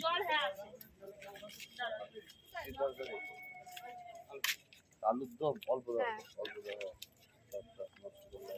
জল হ্যাঁ আলুর দম অল্প হ্যাঁ। অল্প দাও।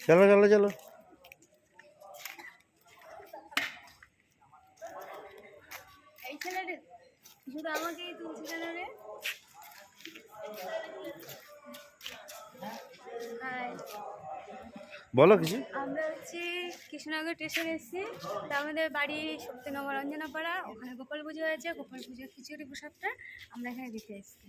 চলো চলো চলো। বলো কিছু। আমরা হচ্ছে কৃষ্ণনগর স্টেশনে এসেছি। তা আমাদের বাড়ি সত্যনগর অঞ্জনাপাড়া ওখানে গোপাল পুজো হয়েছে গোপাল পুজোর খিচুড়ি প্রসাদটা আমরা এখানে দিতে এসেছি।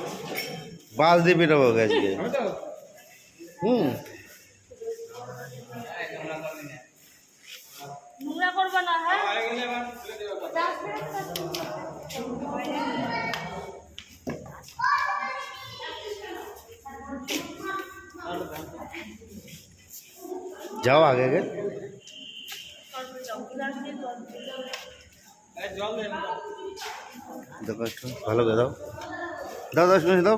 বাস দিয়ে পেটাবো আজকে। হুম। হ্যাঁ? যাও আগে আগে। একটু ভালো করে দাও। দাও দাও শুনে দাও।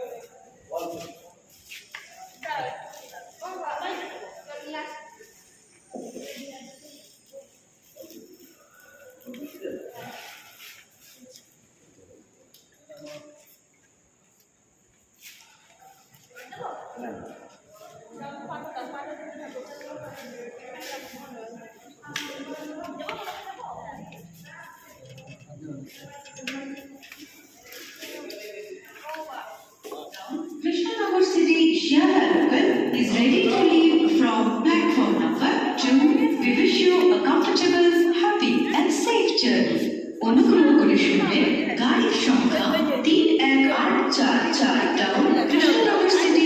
and অনুগ্রহ করে শুনবে গাড়ির সংখ্যা তিন এক আট চার চার ডাউন কৃষ্ণনগর সিটি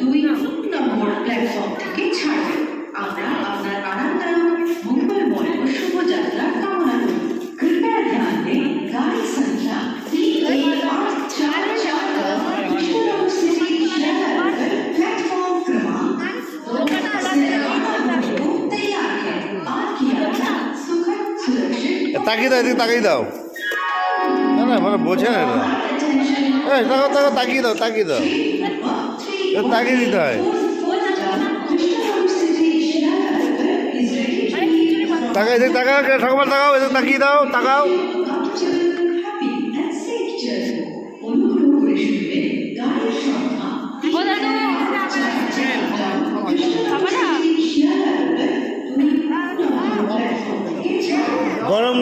দুই নম্বর প্ল্যাটফর্ম থেকে ছাড়বে আমরা আপনার আরামদায়ক তাকিয়ে দাও, এদিকে তাকিয়ে দাও। না না মানে বোঝে না এটা এই তাকো তাকো তাকিয়ে দাও তাকিয়ে দাও। তাকিয়ে দিতে হয়। তাকাই এদিকে তাকাও ঠাকুমার তাকাও, এদিকে তাকিয়ে দাও, তাকাও।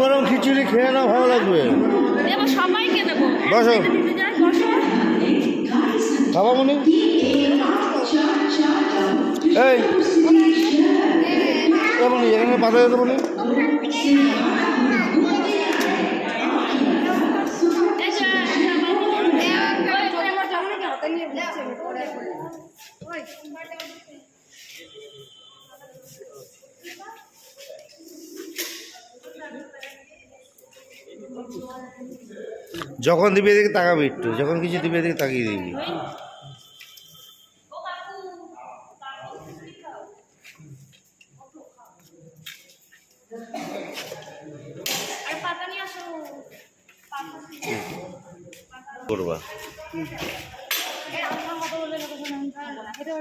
গরম খিচুড়ি খেয়ে নাও ভালো লাগবে বসো। খাবা মনে এই এখানে পাতা যেতে বলে এই যে, যখন দিবি এদিকে তাকাবি একটু যখন কিছু দিবি এদিকে তাকিয়ে দিবি আরে পাতা নিয়ে আসো করবা এই আমার কথা বললে লোকে আমি এটা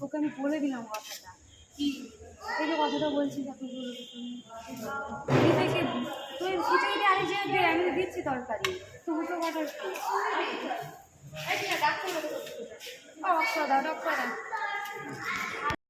তোকে আমি বলে দিলাম কথাটা। কি এই যে কথাটা বলছি তুই বলবি তুমি এই থেকে তুই খিচুড়ি দিয়ে আরে যে আমি দিচ্ছি তরকারি তুমি তো কথার ডাক্তার ও